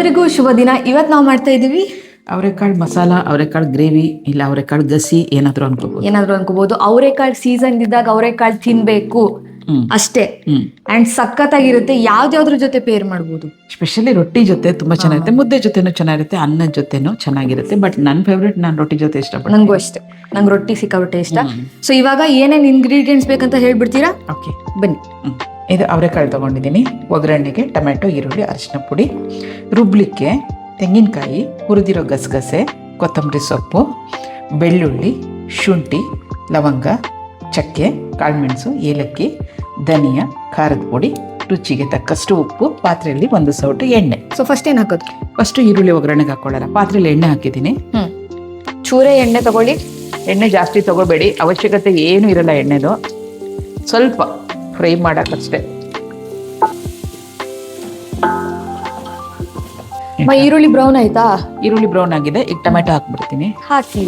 ಎಲ್ಲರಿಗೂ ಶುಭ ದಿನ. ಇವತ್ತು ನಾವು ಮಾಡ್ತಾ ಇದೀವಿ? ಅವರೆಕಾಳು ಮಸಾಲ ಅವರೆಕಾಳು ಗ್ರೇವಿ ಇಲ್ಲ ಅವರೆಕಾಳು ಗಸಿ ಏನಾದರೂ ಅನ್ಕೋಬಹುದು ಏನಾದ್ರು ಅನ್ಕೋಬಹುದು ಅವರೆಕಾಳು ಸೀಸನ್ ಇದ್ದಾಗ ಅವರೆಕಾಳು ತಿನ್ಬೇಕು. ಅಷ್ಟೇ. And and ಸಖತ್ತಾಗಿರುತ್ತೆ. ಯಾವ್ದ್ಯಾವ್ದ್ರ ಜೊತೆ ಪೇರ್ ಮಾಡ್ಬೋದು? ಸ್ಪೆಷಲಿ ರೊಟ್ಟಿ ಜೊತೆ ತುಂಬಾ ಚೆನ್ನಾಗಿರುತ್ತೆ. ಮುದ್ದೆ ಜೊತೆನೂ ಚೆನ್ನಾಗಿರುತ್ತೆ ಅನ್ನ ಜೊತೆನೂ ಚೆನ್ನಾಗಿರುತ್ತೆ. ಬಟ್ ನನ್ನ ಫೇವ್ರೇಟ್ ನಾನು ರೊಟ್ಟಿ ಜೊತೆ ಇಷ್ಟಪಡ್ತೀನಿ. ನಂಗೂ ಅಷ್ಟೇ. ನಂಗೆ ರೊಟ್ಟಿ ಸಿಕ್ಕಾಬಿಟ್ಟೆ ಇಷ್ಟ. ಸೊ ಇವಾಗ ಏನೇನ್ ಇಂಗ್ರೀಡಿಯೆಂಟ್ಸ್ ಬೇಕಂತ ಹೇಳ್ಬಿಡ್ತೀರಾ? ಓಕೆ ಬನ್ನಿ. ಇದು ಅವರೆಕಾಳು ತೊಗೊಂಡಿದ್ದೀನಿ. ಒಗ್ಗರಣೆಗೆ ಟೊಮೆಟೊ ಈರುಳ್ಳಿ ಅರಿಶಿನ ಪುಡಿ ರುಬ್ಲಿಕ್ಕೆ ತೆಂಗಿನಕಾಯಿ ಹುರಿದಿರೋ ಗಸಗಸೆ ಕೊತ್ತಂಬರಿ ಸೊಪ್ಪು ಬೆಳ್ಳುಳ್ಳಿ ಶುಂಠಿ ಲವಂಗ ಚಕ್ಕೆ ಕಾಳುಮೆಣಸು ಏಲಕ್ಕಿ ಧನಿಯಾ ಖಾರದ ಪುಡಿ ರುಚಿಗೆ ತಕ್ಕಷ್ಟು ಉಪ್ಪು ಪಾತ್ರೆಯಲ್ಲಿ ಒಂದು ಸೌಟು ಎಣ್ಣೆ. ಸೊ ಫಸ್ಟ್ ಏನು ಹಾಕೋದು? ಫಸ್ಟು ಈರುಳ್ಳಿ ಒಗ್ಗರಣೆಗೆ ಹಾಕೊಳ್ಳೋಣ. ಪಾತ್ರೆಯಲ್ಲಿ ಎಣ್ಣೆ ಹಾಕಿದ್ದೀನಿ. ಚೂರೆ ಎಣ್ಣೆ ತಗೊಳ್ಳಿ. ಎಣ್ಣೆ ಜಾಸ್ತಿ ತಗೋಬೇಡಿ. ಅವಶ್ಯಕತೆ ಏನೂ ಇರಲ್ಲ ಎಣ್ಣೆದು. ಸ್ವಲ್ಪ ಫ್ರೈ ಮಾಡೋಕ್ಕಷ್ಟೇ ಈರುಳ್ಳಿ ಬ್ರೌನ್ ಆಯ್ತಾ? ಈರುಳ್ಳಿ ಬ್ರೌನ್ ಆಗಿದೆ. ಈಗ ಟೊಮೆಟೊ ಹಾಕ್ಬಿಡ್ತೀನಿ. ಹಾಕಿ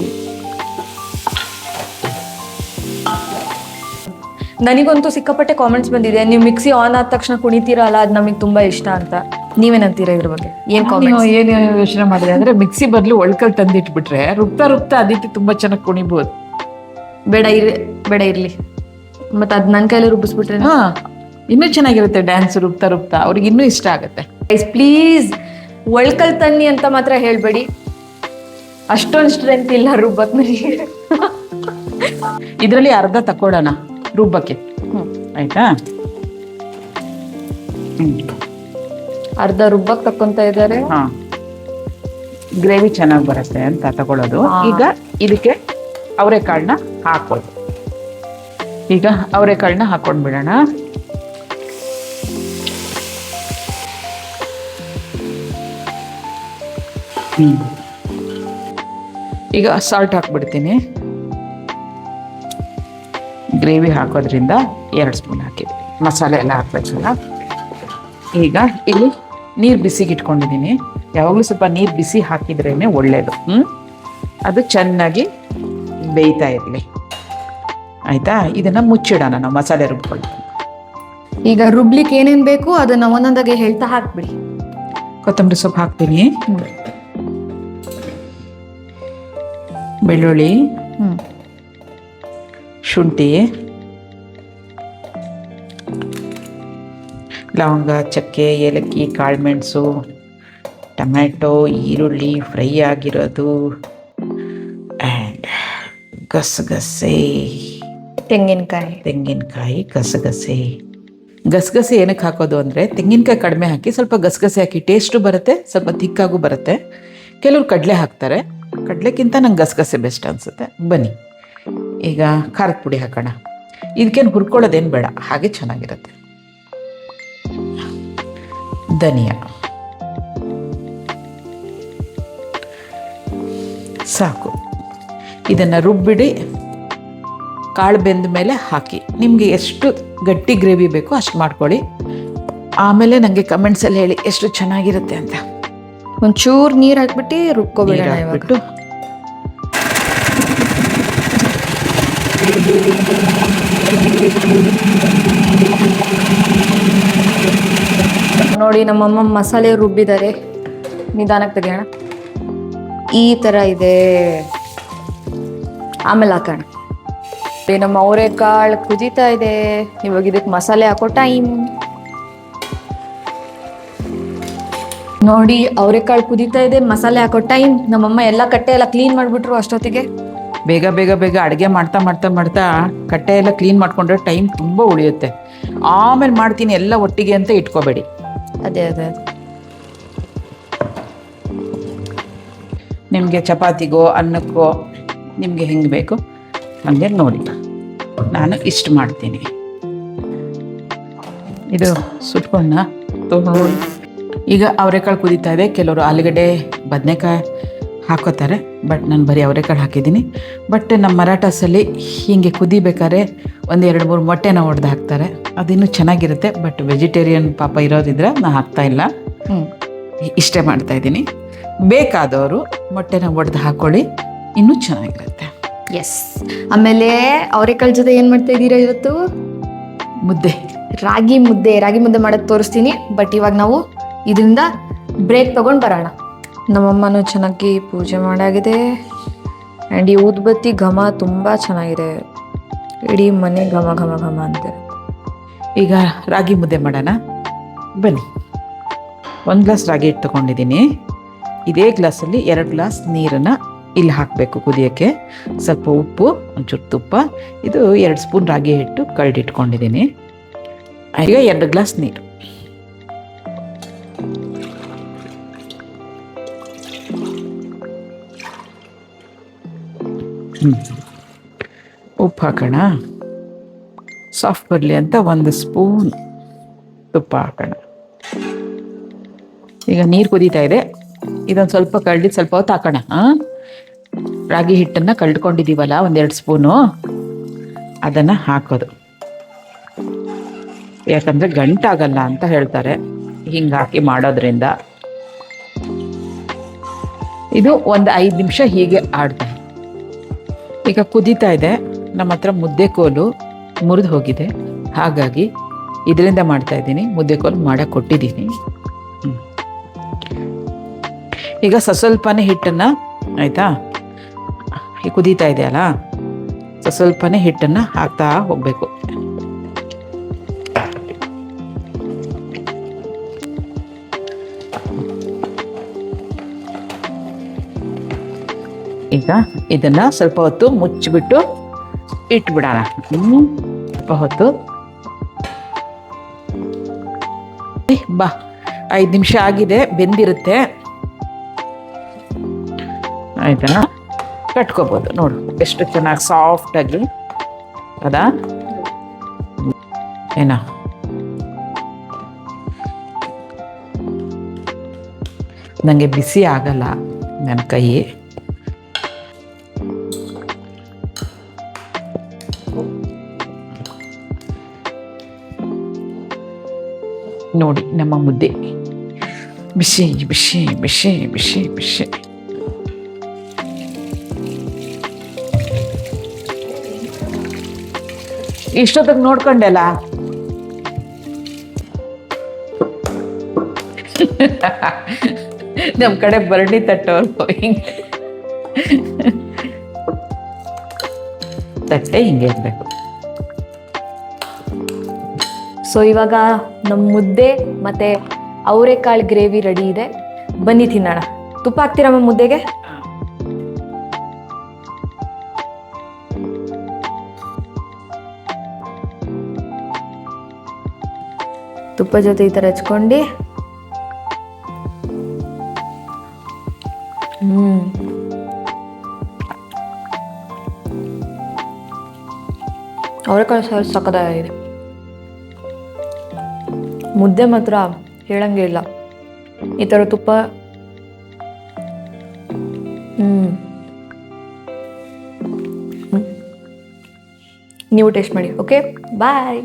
ನನಗಂತೂ ಸಿಕ್ಕಾಪಟ್ಟೆ ಕಾಮೆಂಟ್ಸ್ ಬಂದಿದೆ. ನೀವು ಮಿಕ್ಸಿ ಆನ್ ಆದ ತಕ್ಷಣ ಕುಣಿತೀರಲ್ಲ ಅದು ನಮಗೆ ತುಂಬಾ ಇಷ್ಟ ಅಂತ. ನೀವೇನಂತೀರಾ ಇದ್ರ ಬಗ್ಗೆ? ಏನ್ ನೀವು ಕಾಮೆಂಟ್ಸ್ ಏನು ಯೋಚನೆ ಮಾಡಿದೆ ಅಂದ್ರೆ ಮಿಕ್ಸಿ ಬದಲು ಒಳ್ಕಲ್ ತಂದಿಟ್ಬಿಟ್ರೆ ರುಬ್ತಾ ರುಬ್ತಾ ಅದಿಟ್ಟು ತುಂಬಾ ಚೆನ್ನಾಗಿ ಕುಣಿಬೋದು. ಬೇಡ ಇರ್ ಬೇಡ ಇರ್ಲಿ. ಮತ್ತೆ ಅದ್ ನನ್ ಕೈಲಿ ರುಬ್ಬಿಸ್ಬಿಟ್ರೆ ಹಾ ಇನ್ನೂ ಚೆನ್ನಾಗಿರುತ್ತೆ ಡ್ಯಾನ್ಸ್ ರೂಪ್ತಾ ರೂಪ್ತಾ ಅವ್ರಿಗೆ ಇನ್ನೂ ಇಷ್ಟ ಆಗುತ್ತೆ. ಪ್ಲೀಸ್ ಒಳ್ಕಲ್ ತನ್ನಿ ಅಂತ ಮಾತ್ರ ಹೇಳ್ಬೇಡಿ. ಅಷ್ಟೊಂದು ಸ್ಟ್ರೆಂತ್ ಇಲ್ಲ ರುಬ್ಬಕ್ ನನಗೆ. ಇದರಲ್ಲಿ ಅರ್ಧ ತಕೊಳ್ಳೋಣ ರುಬ್ಬಕ್ಕೆ. ಆಯ್ತಾ? ಅರ್ಧ ರುಬ್ಬಕ್ ತಕ್ಕೊಂತ ಇದ್ದಾರೆ. ಹಾ. ಗ್ರೇವಿ ಚೆನ್ನಾಗಿ ಬರುತ್ತೆ ಅಂತ ತಗೊಳ್ಳೋದು ಈಗ ಇದಕ್ಕೆ ಅವರೆಕಾಳನ್ನ ಹಾಕೋದು ಈಗ ಅವರೆಕಾಳನ್ನ ಹಾಕೊಂಡ್ ಬಿಡೋಣ ಹ್ಮ್. ಈಗ ಸಾಲ್ಟ್ ಹಾಕ್ಬಿಡ್ತೀನಿ. ಗ್ರೇವಿ ಹಾಕೋದ್ರಿಂದ ಎರಡು ಸ್ಪೂನ್ ಹಾಕಿದ್ದೀನಿ ಮಸಾಲೆ ಎಲ್ಲ ಹಾಕ್ಬೇಕಲ್ಲ. ಈಗ ಇಲ್ಲಿ ನೀರು ಬಿಸಿಗೆ ಇಟ್ಕೊಂಡಿದ್ದೀನಿ ಯಾವಾಗಲೂ ಸ್ವಲ್ಪ ನೀರು ಬಿಸಿ ಹಾಕಿದ್ರೇ ಒಳ್ಳೆಯದು ಹ್ಞೂ ಅದು ಚೆನ್ನಾಗಿ ಬೇಯ್ತಾ ಇರಲಿ. ಆಯಿತಾ? ಇದನ್ನು ಮುಚ್ಚಿಡೋಣ ನಾವು ಮಸಾಲೆ ರುಬ್ಕೊಳ್ಳಿ. ಈಗ ರುಬ್ಲಿಕ್ಕೆ ಏನೇನ್ ಬೇಕು ಅದನ್ನ ಒಂದೊಂದಾಗೆ ಹೇಳ್ತಾ ಹಾಕ್ಬಿಡಿ. ಕೊತ್ತಂಬರಿ ಸೊಪ್ಪು ಹಾಕ್ತೀನಿ. ಬೆಳ್ಳುಳ್ಳಿ. ಶುಂಠಿ. ಲವಂಗ ಚಕ್ಕೆ ಏಲಕ್ಕಿ ಕಾಳುಮೆಣಸು ಟೊಮ್ಯಾಟೊ ಈರುಳ್ಳಿ ಫ್ರೈ ಆಗಿರೋದು ಆ್ಯಂಡ್ ಗಸಗಸೆ ತೆಂಗಿನಕಾಯಿ. ತೆಂಗಿನಕಾಯಿ ಗಸಗಸೆ. ಗಸಗಸೆ ಏನಕ್ಕೆ ಹಾಕೋದು ಅಂದರೆ ತೆಂಗಿನಕಾಯಿ ಕಡಿಮೆ ಹಾಕಿ ಸ್ವಲ್ಪ ಗಸಗಸೆ ಹಾಕಿ ಟೇಸ್ಟು ಬರುತ್ತೆ, ಸ್ವಲ್ಪ ತಿಕ್ಕಾಗೂ ಬರುತ್ತೆ. ಕೆಲವ್ರು ಕಡಲೆ ಹಾಕ್ತಾರೆ. ಕಡಲೆಕ್ಕಿಂತ ನಂಗೆ ಗಸಗಸೆ ಬೆಸ್ಟ್ ಅನಿಸುತ್ತೆ. ಬನ್ನಿ. ಈಗ ಖಾರದ ಪುಡಿ ಹಾಕೋಣ. ಇದಕ್ಕೇನು ಹುರ್ಕೊಳ್ಳೋದೇನು ಬೇಡ, ಹಾಗೆ ಚೆನ್ನಾಗಿರುತ್ತೆ. ಧನಿಯಾ. ಸಾಕು. ಇದನ್ನು ರುಬ್ಬಿಡಿ. ಕಾಳು ಬೆಂದ ಮೇಲೆ ಹಾಕಿ. ನಿಮಗೆ ಎಷ್ಟು ಗಟ್ಟಿ ಗ್ರೇವಿ ಬೇಕೋ ಅಷ್ಟು ಮಾಡ್ಕೊಳ್ಳಿ. ಆಮೇಲೆ ನನಗೆ ಕಮೆಂಟ್ಸಲ್ಲಿ ಹೇಳಿ ಎಷ್ಟು ಚೆನ್ನಾಗಿರುತ್ತೆ ಅಂತ. ಒಂಚೂರು ನೀರು ಹಾಕ್ಬಿಟ್ಟು ರುಬ್ಕೋಬೇಡ ಇವಾಗ. ನೋಡಿ ನಮ್ಮಮ್ಮ ಮಸಾಲೆ ರುಬ್ಬಿದ್ದಾರೆ. ನಿಧಾನಕ್ಕೆ ತೆಗೆಯೋಣ. ಈ ಥರ ಇದೆ. ಆಮೇಲೆ ಹಾಕೋಣ. ನಮ್ಮ ಅವರೆಕಾಳು ಕುದೀತಾ ಇದೆ. ಇವಾಗ ಇದಕ್ಕೆ ಮಸಾಲೆ ಹಾಕೋ ಟೈಮ್. ನೋಡಿ ಅವರೆಕಾಳು ಕುದೀತಾ ಇದೆ ಮಸಾಲೆ ಹಾಕೋ ಟೈಮ್. ನಮ್ಮಮ್ಮ ಎಲ್ಲ ಕಟ್ಟೆ ಎಲ್ಲ ಕ್ಲೀನ್ ಮಾಡ್ಬಿಟ್ರು ಅಷ್ಟೊತ್ತಿಗೆ. ಬೇಗ ಬೇಗ ಬೇಗ ಅಡುಗೆ ಮಾಡ್ತಾ ಮಾಡ್ತಾ ಮಾಡ್ತಾ ಕಟ್ಟೆ ಎಲ್ಲ ಕ್ಲೀನ್ ಮಾಡ್ಕೊಂಡ್ರೆ ಟೈಮ್ ತುಂಬ ಉಳಿಯುತ್ತೆ. ಆಮೇಲೆ ಮಾಡ್ತೀನಿ ಎಲ್ಲ ಒಟ್ಟಿಗೆ ಅಂತ ಇಟ್ಕೋಬೇಡಿ. ಅದೇ ಅದೇ ಅದೇ. ನಿಮಗೆ ಚಪಾತಿಗೋ ಅನ್ನಕ್ಕೋ ನಿಮಗೆ ಹೆಂಗೆ ಬೇಕು? ಹಾಗೆ ನೋಡಿ. ನಾನು ಇಷ್ಟು ಮಾಡ್ತೀನಿ. ಇದು ಸುಟ್ಕೊಂಡ ತೊಗೊಂಡು ಈಗ ಅವರೆಕಾಳು ಕುದೀತಾ ಇದೆ. ಕೆಲವರು ಆಲೂಗಡ್ಡೆ ಬದನೆಕಾಯಿ ಹಾಕೋತಾರೆ. ಬಟ್ ನಾನು ಬರೀ ಅವರೆಕಾಳು ಹಾಕಿದ್ದೀನಿ. ಬಟ್ ನಮ್ಮ ಮರಾಠಸಲ್ಲಿ ಹೀಗೆ ಕುದಿಬೇಕಾದ್ರೆ ಒಂದು ಎರಡು ಮೂರು ಮೊಟ್ಟೆನ ಒಡೆದು ಹಾಕ್ತಾರೆ. ಅದಿನ್ನೂ ಚೆನ್ನಾಗಿರುತ್ತೆ. ಬಟ್ ವೆಜಿಟೇರಿಯನ್ ಪಾಪ ಇರೋದಿದ್ರೆ ನಾನು ಹಾಕ್ತಾ ಇಲ್ಲ. ಇಷ್ಟೇ ಮಾಡ್ತಾ ಇದ್ದೀನಿ. ಬೇಕಾದವರು ಮೊಟ್ಟೆನ ಒಡೆದು ಹಾಕ್ಕೊಳ್ಳಿ ಇನ್ನೂ ಚೆನ್ನಾಗಿರುತ್ತೆ. ಎಸ್ ಆಮೇಲೆ ಅವರೆಕಾಳು ಜೊತೆ ಏನು ಮಾಡ್ತಾ ಇದ್ದೀರಾ ಇವತ್ತು? ಮುದ್ದೆ. ರಾಗಿ ಮುದ್ದೆ. ರಾಗಿ ಮುದ್ದೆ ಮಾಡೋದು ತೋರಿಸ್ತೀನಿ. ಬಟ್ ಇವಾಗ ನಾವು ಇದರಿಂದ ಬ್ರೇಕ್ ತಗೊಂಡು ಬರೋಣ. ನಮ್ಮಮ್ಮನೂ ಚೆನ್ನಾಗಿ ಪೂಜೆ ಮಾಡಾಗಿದೆ. ಆ್ಯಂಡ್ ಈ ಊದ್ಬತ್ತಿ ಘಮ ತುಂಬ ಚೆನ್ನಾಗಿದೆ. ಇಡೀ ಮನೆ ಘಮ ಘಮ ಘಮ ಅಂತೆ. ಈಗ ರಾಗಿ ಮುದ್ದೆ ಮಾಡೋಣ. ಬನ್ನಿ. ಒಂದು ಗ್ಲಾಸ್ ರಾಗಿ ಹಿಟ್ಟು ತಗೊಂಡಿದ್ದೀನಿ. ಇದೇ ಗ್ಲಾಸಲ್ಲಿ ಎರಡು ಗ್ಲಾಸ್ ನೀರನ್ನು ಇಲ್ಲಿ ಹಾಕಬೇಕು ಕುದಿಯೋಕ್ಕೆ. ಸ್ವಲ್ಪ ಉಪ್ಪು, ಒಂಚೂರು ತುಪ್ಪ, ಇದು ಎರಡು ಸ್ಪೂನ್ ರಾಗಿ ಹಿಟ್ಟು ಕಳ್ದಿಟ್ಕೊಂಡಿದ್ದೀನಿ. ಈಗ ಎರಡು ಗ್ಲಾಸ್ ನೀರು. ಉಪ್ಪು ಹಾಕೋಣ. ಸಾಫ್ಟ್ ಬರಲಿ ಅಂತ ಒಂದು ಸ್ಪೂನ್ ತುಪ್ಪ ಹಾಕೋಣ. ಈಗ ನೀರು ಕುದೀತಾ ಇದೆ. ಇದೊಂದು ಸ್ವಲ್ಪ ಕಳ್ದಿದ್ದು ಸ್ವಲ್ಪ ಹೊತ್ತು ಹಾಕೋಣ, ಹಾಂ? ರಾಗಿ ಹಿಟ್ಟನ್ನು ಕಳ್ಕೊಂಡಿದ್ದೀವಲ್ಲ ಒಂದೆರಡು ಸ್ಪೂನು. ಅದನ್ನು ಹಾಕೋದು. ಯಾಕಂದರೆ ಗಂಟಾಗಲ್ಲ ಅಂತ ಹೇಳ್ತಾರೆ. ಹಿಂಗೆ ಹಾಕಿ ಮಾಡೋದ್ರಿಂದ. ಇದು ಒಂದು ಐದು ನಿಮಿಷ ಹೀಗೆ ಆಡ್ತಾ. ಈಗ ಕುದೀತಾ ಇದೆ. ನಮ್ಮ ಹತ್ರ ಮುದ್ದೆ ಕೋಲು ಮುರಿದು ಹೋಗಿದೆ. ಹಾಗಾಗಿ ಇದರಿಂದ ಮಾಡ್ತಾ ಇದ್ದೀನಿ. ಮುದ್ದೆ ಕೋಲು ಮಾಡಕ್ಕೆ ಕೊಟ್ಟಿದ್ದೀನಿ ಈಗ ಸ ಸ್ವಲ್ಪನೇ ಹಿಟ್ಟನ್ನು, ಆಯಿತಾ? ಕುದೀತಾ ಇದೆಯಲ್ಲ? ಸೊ ಸ್ವಲ್ಪನೇ ಹಿಟ್ಟನ್ನು ಹಾಕ್ತಾ ಹೋಗಬೇಕು. ಈಗ ಇದನ್ನ ಸ್ವಲ್ಪ ಹೊತ್ತು ಮುಚ್ಚಿಬಿಟ್ಟು ಇಟ್ಬಿಡೋಣ. ಸ್ವಲ್ಪ ಹೊತ್ತು. ಬಾ. ಐದು ನಿಮಿಷ ಆಗಿದೆ, ಬೆಂದಿರುತ್ತೆ. ಆಯ್ತಾ? ಕಟ್ಕೋಬೋದು. ನೋಡು, ಎಷ್ಟು ಚೆನ್ನಾಗಿ ಸಾಫ್ಟಾಗಿ ಅದ? ಏನ. ನನಗೆ ಬಿಸಿ ಆಗಲ್ಲ ನನ್ನ ಕೈ. ನೋಡಿ, ನಮ್ಮ ಮುದ್ದೆ. ಬಿಸಿ ಬಿಸಿ ಬಿಸಿ ಬಿಸಿ ಬಿಸಿ. ಇಷ್ಟೊತ್ತಿಗೆ ನೋಡ್ಕೊಂಡೆಲ್ಲ? ನಮ್ಮ ಕಡೆ ಬರ್ಡಿ ತಟ್ಟವ್ರು ಹಿಂಗೆ. ತಟ್ಟೆ ಹಿಂಗೆ ಇರಬೇಕು. ಸೊ ಇವಾಗ ನಮ್ಮ ಮುದ್ದೆ ಮತ್ತೆ ಅವರೆಕಾಳು ಗ್ರೇವಿ ರೆಡಿ ಇದೆ. ಬನ್ನಿ ತಿನ್ನೋಣ. ತುಪ್ಪ ಹಾಕ್ತೀರಮ್ಮ ಮುದ್ದೆಗೆ? ತುಪ್ಪ ಜೊತೆ ಈ ಥರ ಹಚ್ಕೊಂಡು. ಹ್ಞೂ ಅವರೆಕಾಳು ಸಾರು ಸಕ್ಕದಾಗಿದೆ ಮುದ್ದೆ ಮಾತ್ರ ಹೇಳಂಗೆ ಇಲ್ಲ. ಈ ಥರ ತುಪ್ಪ. ಹ್ಞೂ. ನೀವು ಟೇಸ್ಟ್ ಮಾಡಿ ಓಕೆ ಬಾಯ್